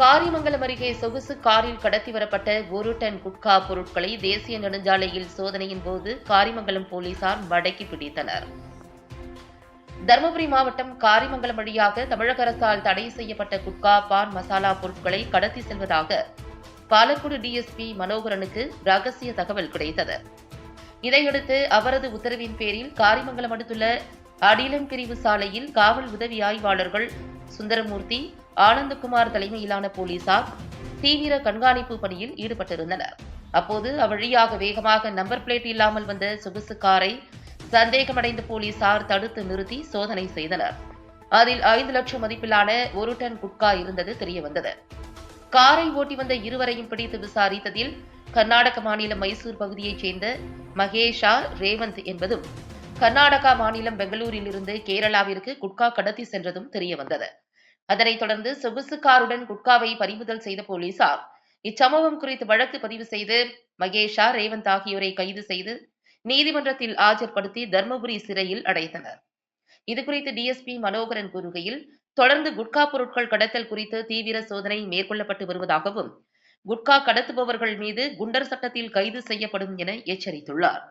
காரிமங்கலம் அருகே சொகுசு காரில் கடத்தி வரப்பட்ட ஒரு டன் குட்கா பொருட்களை தேசிய நெடுஞ்சாலையில் சோதனையின் போது காரிமங்கலம் போலீசார் மடக்கி பிடித்தனர். தருமபுரி மாவட்டம் காரிமங்கலம் வழியாக தமிழக அரசால் தடை செய்யப்பட்ட குட்கா பான் மசாலா பொருட்களை கடத்தி செல்வதாக பாலக்குடி டிஎஸ்பி மனோகரனுக்கு ரகசிய தகவல் கிடைத்தது. இதையடுத்து அவரது உத்தரவின் பேரில் காரிமங்கலம் அடுத்துள்ள அடிலம் பிரிவு சாலையில் காவல் உதவி ஆய்வாளர்கள் சுந்தரமூர்த்தி ஆனந்தகுமார் தலைமையிலான போலீசார் தீவிர கண்காணிப்பு பணியில் ஈடுபட்டிருந்தனர். அப்போது அவ்வழியாக வேகமாக நம்பர் பிளேட் இல்லாமல் வந்த சொகுசு காரை சந்தேகமடைந்த போலீசார் தடுத்து நிறுத்தி சோதனை செய்தனர். அதில் ஐந்து லட்சம் மதிப்பிலான ஒரு டன் குட்கா இருந்தது தெரியவந்தது. காரை ஓட்டி வந்த இருவரையும் பிடித்து விசாரித்ததில் கர்நாடக மாநில மைசூர் பகுதியைச் சேர்ந்த மகேஷா ரேவந்த் என்பதும் கர்நாடகா மாநிலம் பெங்களூரில் இருந்து கேரளாவிற்கு குட்கா கடத்தி சென்றதும் தெரியவந்தது. அதனைத் தொடர்ந்து சொகுசு காருடன் குட்காவை பறிமுதல் செய்த போலீசார் இச்சம்பவம் குறித்து வழக்கு பதிவு செய்து மகேஷா ரேவந்த் ஆகியோரை கைது செய்து நீதிமன்றத்தில் ஆஜர்படுத்தி தர்மபுரி சிறையில் அடைத்தனர். இதுகுறித்து டிஎஸ்பி மனோகரன் கூறுகையில் தொடர்ந்து குட்கா பொருட்கள் கடத்தல் குறித்து தீவிர சோதனை மேற்கொள்ளப்பட்டு வருவதாகவும் குட்கா கடத்துபவர்கள் மீது குண்டர் சட்டத்தில் கைது செய்யப்படும் என எச்சரித்துள்ளார்.